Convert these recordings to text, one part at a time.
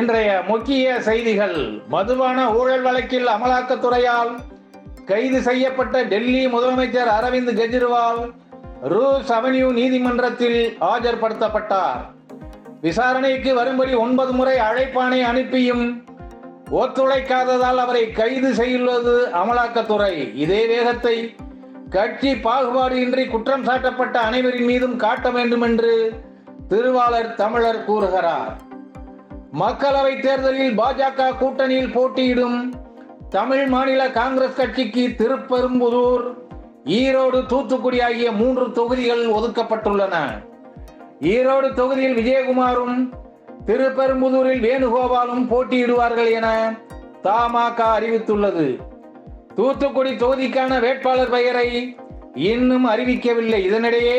இன்றைய முக்கிய செய்திகள். மதுபான ஊழல் வழக்கில் அமலாக்கத்துறையால் கைது செய்யப்பட்ட டெல்லி முதலமைச்சர் அரவிந்த் கெஜ்ரிவால் ரூஸ் அவென்யூ நீதிமன்றத்தில் ஆஜர்படுத்தப்பட்டார். விசாரணைக்கு வரும்படி ஒன்பது முறை அழைப்பானை அனுப்பியும் ஒத்துழைக்காததால் அவரை கைது செய்துள்ளது அமலாக்கத்துறை. இதே வேகத்தை கட்சி பாகுபாடு இன்றி குற்றம் சாட்டப்பட்ட அனைவரின் மீதும் காட்ட வேண்டும் என்று திருவாளர் தமிழர் கூறுகிறார். மக்களவை தேர்தலில் பாஜக கூட்டணியில் போட்டியிடும் தமிழ் மாநில காங்கிரஸ் கட்சிக்கு திருப்பெரும்புதூர் ஈரோடு தூத்துக்குடி ஆகிய மூன்று தொகுதிகள் ஒதுக்கப்பட்டுள்ளன. ஈரோடு தொகுதியில் விஜயகுமாரும் திருப்பெரும்புதூரில் வேணுகோபாலும் போட்டியிடுவார்கள் என தமாக அறிவித்துள்ளது. தூத்துக்குடி தொகுதிக்கான வேட்பாளர் பெயரை இன்னும் அறிவிக்கவில்லை. இதனிடையே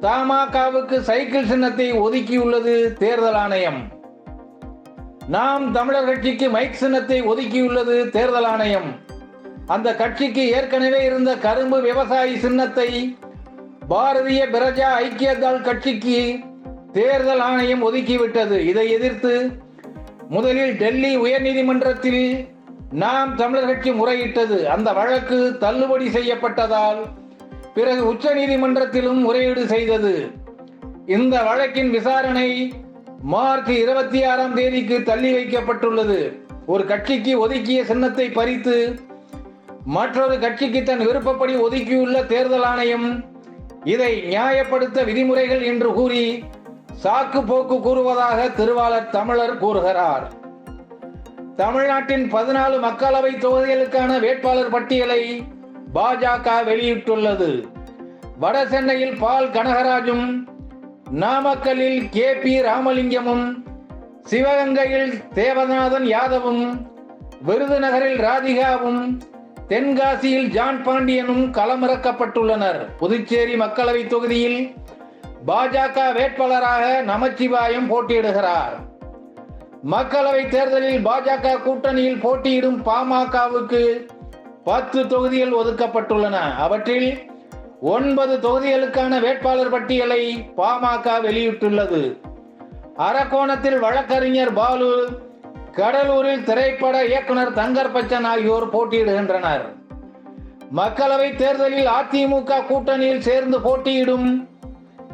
தமாகவுக்கு சைக்கிள் சின்னத்தை ஒதுக்கியுள்ளது தேர்தல் ஆணையம். நாம் தமிழர் கட்சிக்கு மைக் சின்னத்தை ஒதுக்கியுள்ளது தேர்தல் ஆணையம். அந்த கட்சிக்கு ஏற்கனவே இருந்த கரும்பு விவசாயி சின்னத்தை பாரதிய பிரஜா ஐக்கிய தள் கட்சிக்கு தேர்தல் ஆணையம் ஒதுக்கிவிட்டது. இதை எதிர்த்து முதலில் டெல்லி உயர்நீதிமன்றத்தில் நாம் தமிழர் கட்சி முறையிட்டது. அந்த வழக்கு தள்ளுபடி செய்யப்பட்டதால் பிறகு உச்ச நீதிமன்றத்திலும் முறையீடு செய்தது. இந்த வழக்கின் விசாரணை மார்ச் இருபத்தி ஆறாம் தேதிக்கு தள்ளி வைக்கப்பட்டுள்ளது. ஒரு கட்சிக்கு ஒதுக்கிய சின்னத்தை பறித்து மற்றொரு கட்சிக்கு தன் விருப்பப்படி ஒதுக்கியுள்ள தேர்தல் ஆணையம் இதை நியாயப்படுத்த விதிமுறைகள் என்று கூறி சாக்கு போக்கு கூறுவதாக திருவாளர் தமிழர் கூறுகிறார். தமிழ்நாட்டின் பதினாலு மக்களவை தொகுதிகளுக்கான வேட்பாளர் பட்டியலை பாஜக வெளியிட்டுள்ளது. வட சென்னையில் பால் கனகராஜும் நாமக்கல்லில் கே பி ராமலிங்கமும் சிவகங்கையில் தேவநாதன் யாதவும் விருதுநகரில் ராதிகாவும் தென்காசியில் ஜான் பாண்டியனும் களமிறக்கப்பட்டுள்ளனர். புதுச்சேரி மக்களவை தொகுதியில் பாஜக வேட்பாளராக நமச்சிவாயம் போட்டியிடுகிறார். மக்களவை தேர்தலில் பாஜக கூட்டணியில் போட்டியிடும் பாமகவுக்கு பத்து தொகுதிகள் ஒதுக்கப்பட்டுள்ளன. அவற்றில் ஒன்பது தொகுதிகளுக்கான வேட்பாளர் பட்டியலை பாமக வெளியிட்டுள்ளது. அரக்கோணத்தில் வழக்கறிஞர் பாலு கடலூரில் திரைப்பட இயக்குனர் தங்கர் பச்சன் ஆகியோர் போட்டியிடுகின்றனர். மக்களவை தேர்தலில் அதிமுக கூட்டணியில் சேர்ந்து போட்டியிடும்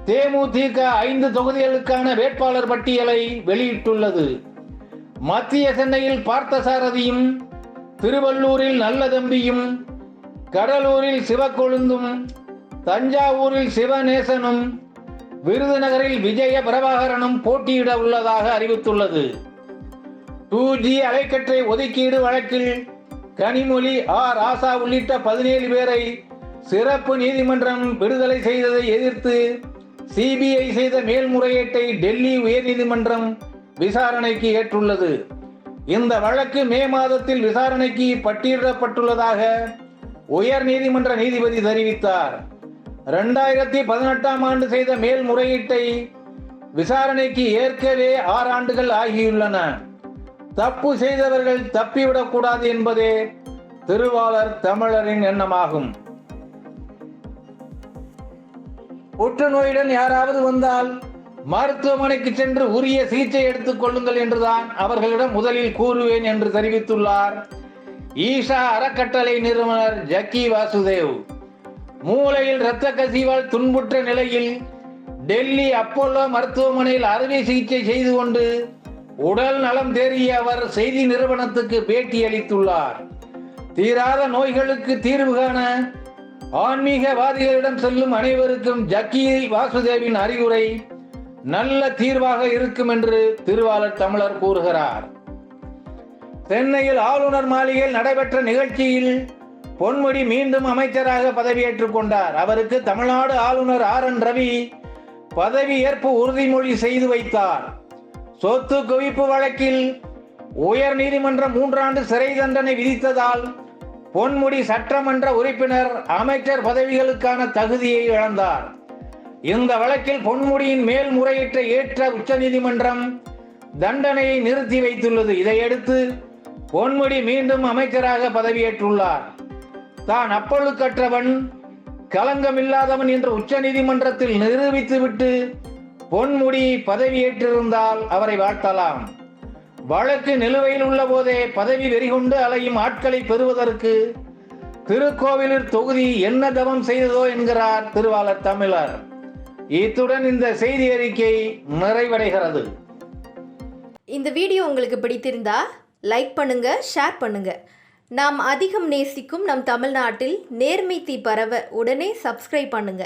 தேமுதிக ஐந்து தொகுதிகளுக்கான வேட்பாளர் பட்டியலை வெளியிட்டுள்ளது. மத்திய சென்னையில் பார்த்தசாரதியும் திருவள்ளூரில் நல்லதம்பியும் கடலூரில் சிவக்கொழுந்தும் தஞ்சாவூரில் சிவநேசனும் விருதுநகரில் விஜய பிரபாகரனும் போட்டியிட உள்ளதாக அறிவித்துள்ளது. டூ ஜி அலைக்கற்றை ஒதுக்கீடு வழக்கில் கனிமொழி ஆர் ஆசா உள்ளிட்ட பதினேழு பேரை சிறப்பு நீதிமன்றம் விடுதலை செய்ததை எதிர்த்து சிபிஐ செய்த மேல்முறையீட்டை டெல்லி உயர்நீதிமன்றம் விசாரணைக்கு ஏற்றுள்ளது. இந்த வழக்கு மே மாதத்தில் விசாரணைக்கு பட்டியலிடப்பட்டுள்ளதாக உயர் நீதிமன்ற நீதிபதி தெரிவித்தார். இரண்டாயிரத்தி பதினெட்டாம் ஆண்டு செய்த மேல்முறையீட்டை விசாரணைக்கு ஏற்கவே ஆறு ஆண்டுகள் ஆகியுள்ளன. தப்பு செய்தவர்கள் தப்பிவிடக்கூடாது என்பதே திருவாளர் தமிழரின் எண்ணமாகும். புற்றுநோயுடன் யாராவது வந்தால் மருத்துவமனைக்கு சென்று உரிய சிகிச்சை எடுத்துக் கொள்ளுங்கள் என்றுதான் அவர்களிடம் முதலில் கூறுவேன் என்று தெரிவித்துள்ளார். ஈஷா அறக்கட்டளை நிறுவனர் ஜக்கி வாசுதேவ். மூளையில் இரத்த கசிவால் துன்புற்ற நிலையில் டெல்லி அப்போலோ மருத்துவமனையில் அறுவை சிகிச்சை செய்து கொண்டு உடல் நலம் தேறிய அவர் செய்தி நிறுவனத்துக்கு பேட்டி அளித்துள்ளார். தீராத நோய்களுக்கு தீர்வு காண ஆன்மீகவாதிகளிடம் செல்லும் அனைவருக்கும் ஜக்கி வாசுதேவின் அறிவுரை நல்ல தீர்வாக இருக்கும் என்று திருவாளர் தமிழர் கூறுகிறார். சென்னையில் ஆளுநர் மாளிகையில் நடைபெற்ற நிகழ்ச்சியில் பொன்முடி மீண்டும் அமைச்சராக பதவியேற்றுக் கொண்டார். அவருக்கு தமிழ்நாடு ஆளுநர் ஆர். என். ரவி பதவியேற்பு உறுதிமொழி செய்து வைத்தார். சொத்து குவிப்பு வழக்கில் உயர் நீதிமன்றம் மூன்றாண்டு சிறை தண்டனை விதித்ததால் பொன்முடி சட்டமன்ற உறுப்பினர் அமைச்சர் பதவிகளுக்கான தகுதியை இழந்தார். இந்த வழக்கில் பொன்முடியின் மேல்முறையீட்டை ஏற்ற உச்சநீதிமன்றம் தண்டனையை நிறுத்தி வைத்துள்ளது. இதையடுத்து பொன்முடி மீண்டும் அமைச்சராக பதவியேற்றுள்ளார். தான் அப்பழுக்கற்றவன் களங்கமில்லாதவன் என்று உச்ச நீதிமன்றத்தில் நிரூபித்துவிட்டு பொன்முடி பதவியேற்றிருந்தால் அவரை வாழ்த்தலாம். வழக்கு நிலுவையில் உள்ள போதே பதவி வெறிகொண்டு அலையும் ஆட்களை பெறுவதற்கு திருக்கோவிலூர் தொகுதி என்ன தவம் செய்ததோ என்கிறார் திருவாளர் தமிழர். இத்துடன் இந்த செய்தி அறிக்கை நிறைவடைகிறது. இந்த வீடியோ உங்களுக்கு பிடித்திருந்தா லைக் பண்ணுங்க ஷேர் பண்ணுங்க. நாம் அதிகம் நேசிக்கும் நம் தமிழ்நாட்டில் நேர்மை தீ பரவ உடனே சப்ஸ்கிரைப் பண்ணுங்க.